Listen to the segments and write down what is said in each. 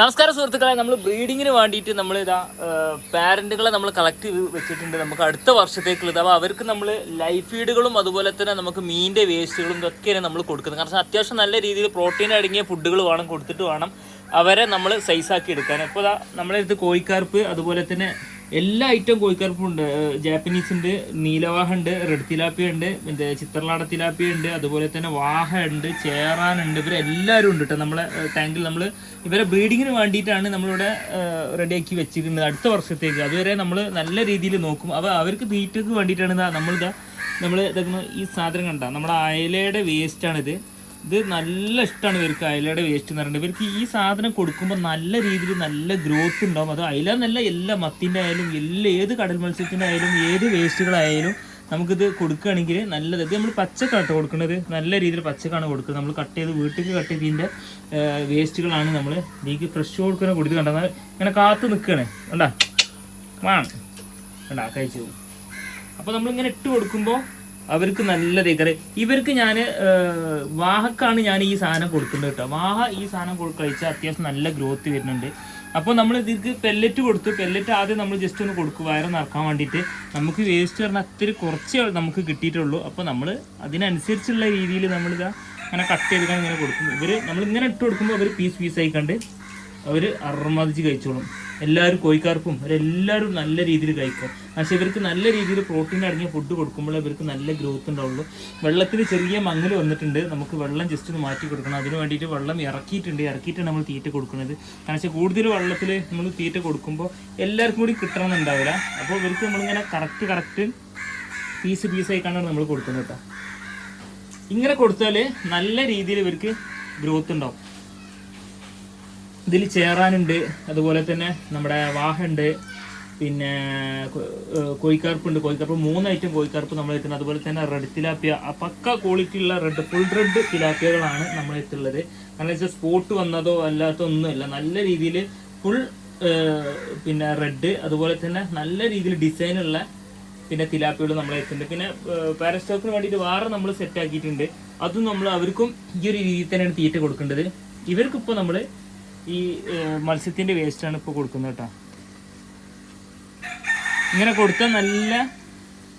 നമസ്കാരം സുഹൃത്തുക്കളെ നമ്മൾ ബ്രീഡിങ്ങിന് വേണ്ടിയിട്ട് നമ്മൾ ഇതാ പാരന്റുകളെ നമ്മൾ കളക്ട് ചെയ്ത് വെച്ചിട്ടുണ്ട്. നമുക്ക് അടുത്ത വർഷത്തേക്കുള്ളത്. അപ്പോൾ അവർക്ക് നമ്മൾ ലൈഫ് ഫീഡുകളും അതുപോലെ തന്നെ നമുക്ക് മീന്റെ വേസ്റ്റുകളും ഇതൊക്കെയാണ് നമ്മൾ കൊടുക്കുന്നത്. കാരണം അത്യാവശ്യം നല്ല രീതിയിൽ പ്രോട്ടീൻ അടങ്ങിയ ഫുഡുകൾ വേണം കൊടുത്തിട്ട് വേണം അവരെ നമ്മൾ സൈസാക്കി എടുക്കാൻ. അപ്പോൾ ഇതാ ഇത് കോഴിക്കാർപ്പ് അതുപോലെ തന്നെ എല്ലാ ഐറ്റം ഏഹ് ജാപ്പനീസ് ഉണ്ട് നീലവാഹ ഉണ്ട് റെഡ് തിലാപ്പിയ ഉണ്ട് പിന്നെ ചിത്രലാട തിലാപ്പിയ ഉണ്ട് അതുപോലെ തന്നെ വാഹ ഉണ്ട് ചേറാൻ ചേറാനുണ്ട്. ഇവരെല്ലാവരും ഉണ്ട് കേട്ടോ നമ്മളെ ടാങ്കിൽ നമ്മൾ ഇവരെ ബ്രീഡിങ്ങിന് വേണ്ടിയിട്ടാണ് നമ്മളിവിടെ റെഡിയാക്കി വെച്ചിരിക്കുന്നത്. അടുത്ത വർഷത്തേക്ക്. അതുവരെ നമ്മൾ നല്ല രീതിയിൽ നോക്കും. അപ്പോൾ അവർക്ക് തീറ്റക്ക് വേണ്ടിയിട്ടാണ് നമ്മളിതാ നമ്മൾ ഇതാക്കുന്ന ഈ സാധനം കണ്ട. നമ്മുടെ അയലയുടെ വേസ്റ്റാണിത് ഇത് നല്ല ഇഷ്ടമാണ് ഇവർക്ക് അയലയുടെ വേസ്റ്റ് എന്ന് പറയുന്നത് ഇവർക്ക് ഈ സാധനം കൊടുക്കുമ്പോൾ നല്ല രീതിയിൽ നല്ല ഗ്രോത്ത് ഉണ്ടാവും. അത് അയല എന്നല്ല എല്ലാ മത്തിന്റെ ആയാലും എല്ലാ ഏത് കടൽ മത്സ്യത്തിന്റെ ആയാലും ഏത് വേസ്റ്റുകളായാലും നമുക്കിത് കൊടുക്കുകയാണെങ്കിൽ നല്ലത്. ഇത് നമ്മൾ പച്ചക്കാട്ടോ കൊടുക്കുന്നത്. നല്ല രീതിയിൽ പച്ചക്കാണ് കൊടുക്കുന്നത്. നമ്മൾ കട്ട് ചെയ്ത് വീട്ടിൽ കട്ട് ചെയ്തതിന്റെ വേസ്റ്റുകളാണ് നമ്മൾ ഇതിലേക്ക് ഫ്രഷ് കൊടുക്കുന്ന കൊടുത്ത് കണ്ടാൽ ഇങ്ങനെ കാത്ത് നിൽക്കുകയാണ് കണ്ടാ? വേണം കണ്ടാ കഴിച്ചു. അപ്പോൾ നമ്മളിങ്ങനെ ഇട്ട് കൊടുക്കുമ്പോൾ അവർക്ക് നല്ല തേക്കറ് ഇവർക്ക് ഞാൻ വാഹക്കാണ് ഞാൻ ഈ സാധനം കൊടുക്കുന്നത് കേട്ടോ. വാഹ ഈ സാധനം കഴിച്ചാൽ അത്യാവശ്യം നല്ല ഗ്രോത്ത് വരുന്നുണ്ട്. അപ്പോൾ നമ്മൾ ഇതിക്ക് പെല്ലറ്റ് കൊടുത്തു. പെല്ലറ്റ് ആദ്യം നമ്മൾ ജസ്റ്റ് ഒന്ന് കൊടുക്കും. വയറ് നിറക്കാൻ വേണ്ടിയിട്ട് നമുക്ക് വേസ്റ്റ് പറഞ്ഞാൽ അത്തിരി കുറച്ചേ നമുക്ക് കിട്ടിയിട്ടുള്ളൂ. അപ്പോൾ നമ്മൾ അതിനനുസരിച്ചുള്ള രീതിയിൽ നമ്മളിതാ അങ്ങനെ കട്ട് ചെയ്തിട്ട് ഇങ്ങനെ കൊടുക്കും ഇവർ നമ്മൾ ഇങ്ങനെ ഇട്ട് കൊടുക്കുമ്പോൾ അവർ പീസ് പീസായി കണ്ട് അവർ അറുമതിച്ച് കഴിച്ചോളും. എല്ലാവരും കോഴിക്കാർക്കും അവരെല്ലാവരും നല്ല രീതിയിൽ കഴിക്കും. പക്ഷെ ഇവർക്ക് നല്ല രീതിയിൽ പ്രോട്ടീൻ അടങ്ങിയ ഫുഡ് കൊടുക്കുമ്പോൾ ഇവർക്ക് നല്ല ഗ്രോത്ത് ഉണ്ടാവുള്ളൂ. വെള്ളത്തിൽ ചെറിയ മങ്ങൽ വന്നിട്ടുണ്ട്. നമുക്ക് വെള്ളം ജസ്റ്റ് ഒന്ന് മാറ്റി കൊടുക്കണം. അതിന് വേണ്ടിയിട്ട് വെള്ളം ഇറക്കിയിട്ടുണ്ട്. ഇറക്കിയിട്ടാണ് നമ്മൾ തീറ്റ കൊടുക്കുന്നത്. കാരണം വെച്ചാൽ കൂടുതൽ വെള്ളത്തിൽ നമ്മൾ തീറ്റ കൊടുക്കുമ്പോൾ എല്ലാവർക്കും കൂടി കിട്ടണമെന്നുണ്ടാവില്ല അപ്പോൾ ഇവർക്ക് നമ്മളിങ്ങനെ കറക്റ്റ് കറക്റ്റ് പീസ് പീസായിക്കാണ് നമ്മൾ കൊടുക്കുന്നത് കേട്ടോ. ഇങ്ങനെ കൊടുത്താൽ നല്ല രീതിയിൽ ഇവർക്ക് ഗ്രോത്ത് ഉണ്ടാവും. ഇതിൽ ചേറാനുണ്ട്. അതുപോലെ തന്നെ നമ്മുടെ വാഹുണ്ട് പിന്നെ കോഴിക്കറുപ്പുണ്ട്. കോഴിക്കറുപ്പ് മൂന്ന് ഐറ്റം കോഴിക്കാർപ്പ് നമ്മൾ എത്തുന്നത്. അതുപോലെ തന്നെ റെഡ് തിലാപ്പിയ പക്ക ക്വാളിറ്റി ഉള്ള റെഡ് ഫുൾ റെഡ് തിലാപ്പിയകളാണ് നമ്മൾ എത്തുള്ളത് കാരണം വെച്ചാൽ സ്പോട്ട് വന്നതോ അല്ലാത്ത ഒന്നുമില്ല. നല്ല രീതിയിൽ ഫുൾ പിന്നെ റെഡ് അതുപോലെ തന്നെ നല്ല രീതിയിൽ ഡിസൈനുള്ള പിന്നെ തിലാപ്പികൾ നമ്മൾ എത്തുന്നുണ്ട്. പിന്നെ പാരസ്റ്റോക്കിന് വേണ്ടിയിട്ട് വേറെ നമ്മൾ സെറ്റ് ആക്കിയിട്ടുണ്ട്. അതും നമ്മൾ അവർക്കും ഈ ഒരു രീതിയിൽ തന്നെയാണ് തീറ്റ കൊടുക്കേണ്ടത്. ഇവർക്കിപ്പോൾ നമ്മൾ ഈ മത്സ്യത്തിന്റെ മത്സ്യത്തിന്റെ വേസ്റ്റ് ആണ് ഇപ്പോൾ കൊടുക്കുന്നത് കേട്ടോ. ഇങ്ങനെ കൊടുത്താൽ നല്ല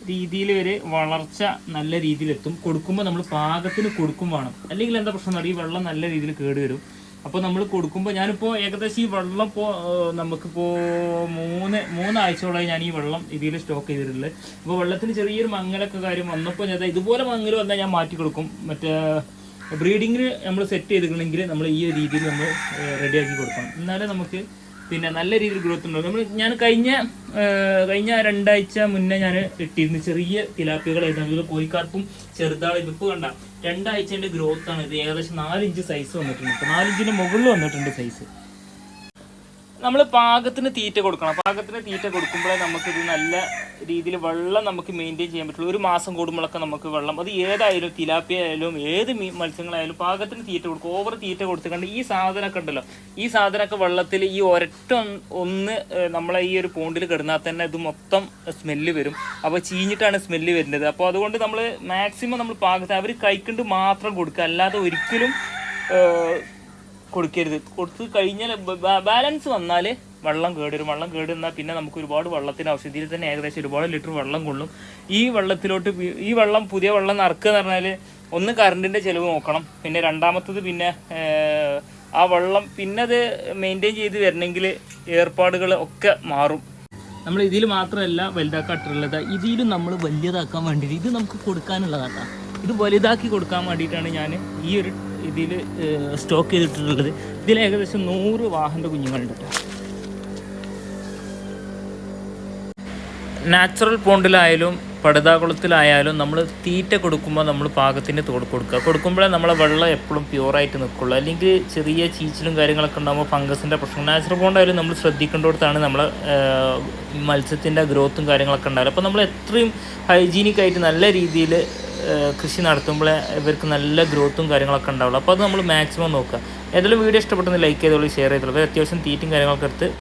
രീതിയിൽ വരെ വളർച്ച നല്ല രീതിയിൽ എത്തും കൊടുക്കുമ്പോൾ നമ്മൾ പാകത്തിന് കൊടുക്കും വേണം. അല്ലെങ്കിൽ എന്താ പ്രശ്നം എന്ന് ഈ വെള്ളം നല്ല രീതിയിൽ കേട് വരും. അപ്പോൾ നമ്മൾ കൊടുക്കുമ്പോൾ ഞാനിപ്പോൾ ഏകദേശം ഈ വെള്ളം ഇപ്പോൾ നമുക്കിപ്പോൾ മൂന്ന് മൂന്നാഴ്ചയോളമായി ഞാൻ ഈ വെള്ളം ഇതിൽ സ്റ്റോക്ക് ചെയ്തിട്ടുള്ളത് അപ്പോൾ വെള്ളത്തിന് ചെറിയൊരു മങ്ങലൊക്കെ കാര്യം വന്നപ്പോൾ ഞാൻ ഇതുപോലെ മങ്ങൽ വന്നാൽ ഞാൻ മാറ്റി കൊടുക്കും. മറ്റേ ബ്രീഡിങ്ങിന് നമ്മൾ സെറ്റ് ചെയ്തിട്ടുണ്ടെങ്കിൽ നമ്മൾ ഈ രീതിയിൽ നമ്മൾ റെഡിയാക്കി കൊടുക്കണം. എന്നാലേ നമുക്ക് പിന്നെ നല്ല രീതിയിൽ ഗ്രോത്ത് ഉണ്ടാവും. നമ്മൾ ഞാൻ കഴിഞ്ഞ കഴിഞ്ഞ രണ്ടാഴ്ച മുന്നേ ഞാൻ ഇട്ടിരുന്നു ചെറിയ തിലാപ്പികളായിരുന്നു ഏതാണ്ട് കോഴിക്കാർപ്പും ചെറുതാളും ഇതിപ്പോൾ കണ്ട രണ്ടാഴ്ചന്റെ ഗ്രോത്താണ് ഇത് ഏകദേശം നാലിഞ്ച് സൈസ് വന്നിട്ടുണ്ട്. ഇപ്പോൾ നാലിഞ്ചിന് മുകളിൽ വന്നിട്ടുണ്ട് സൈസ് നമ്മൾ പാകത്തിന് തീറ്റ കൊടുക്കണം. പാകത്തിന് തീറ്റ കൊടുക്കുമ്പോഴേ നമുക്കിത് നല്ല രീതിയിൽ വെള്ളം നമുക്ക് മെയിന്റെയിൻ ചെയ്യാൻ പറ്റുള്ളൂ. ഒരു മാസം കൂടുമ്പോഴൊക്കെ നമുക്ക് വെള്ളം അത് ഏതായാലും തിലാപ്പിയ ആയാലും ഏത് മീൻ മത്സ്യങ്ങളായാലും പാകത്തിന് തീറ്റ കൊടുക്കും. ഓവർ തീറ്റ കൊടുത്തുകൊണ്ട് ഈ സാധനമൊക്കെ ഉണ്ടല്ലോ ഈ സാധനമൊക്കെ വെള്ളത്തിൽ ഈ ഒരൊറ്റ ഒന്ന് നമ്മളെ ഈ ഒരു പോണ്ടിൽ കിടന്നാൽ തന്നെ ഇത് മൊത്തം സ്മെല്ല് വരും. അപ്പോൾ ചീഞ്ഞിട്ടാണ് സ്മെല്ല് വരുന്നത്. അപ്പോൾ അതുകൊണ്ട് നമ്മൾ മാക്സിമം നമ്മൾ പാകത്തിന് അവർ കൈക്കൊണ്ട് മാത്രം കൊടുക്കുക. അല്ലാതെ ഒരിക്കലും കൊടുക്കരുത്. കൊടുത്ത് കഴിഞ്ഞാൽ ബാലൻസ് വന്നാൽ വെള്ളം കേടുവരും. വെള്ളം കേടുന്നാൽ പിന്നെ നമുക്ക് ഒരുപാട് വെള്ളത്തിന് ഔഷധിയിൽ തന്നെ ഏകദേശം ഒരുപാട് ലിറ്റർ വെള്ളം കൊള്ളും. ഈ വെള്ളത്തിലോട്ട് ഈ വെള്ളം പുതിയ വെള്ളം നിറക്കുക എന്ന് പറഞ്ഞാൽ ഒന്ന് കറണ്ടിന്റെ ചിലവ് നോക്കണം. പിന്നെ രണ്ടാമത്തത് പിന്നെ ആ വെള്ളം പിന്നെ അത് മെയിന്റെയിൻ ചെയ്ത് വരണമെങ്കിൽ ഏർപ്പാടുകൾ ഒക്കെ മാറും. നമ്മൾ ഇതിൽ മാത്രമല്ല വലുതാക്കാട്ടുള്ളത്. ഇതിലും നമ്മൾ വലിയതാക്കാൻ വേണ്ടിയിട്ട് ഇത് നമുക്ക് കൊടുക്കാനുള്ളതാക്കാം ഇത് വലുതാക്കി കൊടുക്കാൻ വേണ്ടിയിട്ടാണ് ഞാൻ ഈ ഒരു ഇതിൽ സ്റ്റോക്ക് ചെയ്തിട്ടുള്ളത്. ഇതിൽ ഏകദേശം നൂറ് വാഹന്റെ കുഞ്ഞുങ്ങളുണ്ട് നാച്ചുറൽ പോണ്ടിലായാലും പടുതാകുളത്തിലായാലും നമ്മൾ തീറ്റ കൊടുക്കുമ്പോൾ നമ്മൾ പാകത്തിന് തോട് കൊടുക്കുക. കൊടുക്കുമ്പോഴേ നമ്മളെ വെള്ളം എപ്പോഴും പ്യുവറായിട്ട് നിൽക്കുള്ളൂ. അല്ലെങ്കിൽ ചെറിയ ചീച്ചിലും കാര്യങ്ങളൊക്കെ ഉണ്ടാകുമ്പോൾ ഫംഗസിന്റെ പ്രശ്നം. നാച്ചുറൽ പോണ്ടായാലും നമ്മൾ ശ്രദ്ധിക്കേണ്ടിടത്താണ് നമ്മളെ മത്സ്യത്തിന്റെ ഗ്രോത്തും കാര്യങ്ങളൊക്കെ ഉണ്ടാവില്ല അപ്പോൾ നമ്മൾ എത്രയും ഹൈജീനിക്കായിട്ട് നല്ല രീതിയിൽ കൃഷി നടത്തുമ്പോൾ ഇവർക്ക് നല്ല ഗ്രോത്തും കാര്യങ്ങളൊക്കെ ഉണ്ടാവുള്ളൂ. അപ്പോൾ അത് നമ്മൾ മാക്സിമം നോക്കുക. ഏതെങ്കിലും വീഡിയോ ഇഷ്ടപ്പെട്ടെന്ന് ലൈക്ക് ചെയ്തോളൂ ഷെയർ ചെയ്തോളൂ. അത്യാവശ്യം തീറ്റും കാര്യങ്ങളൊക്കെ എടുത്ത്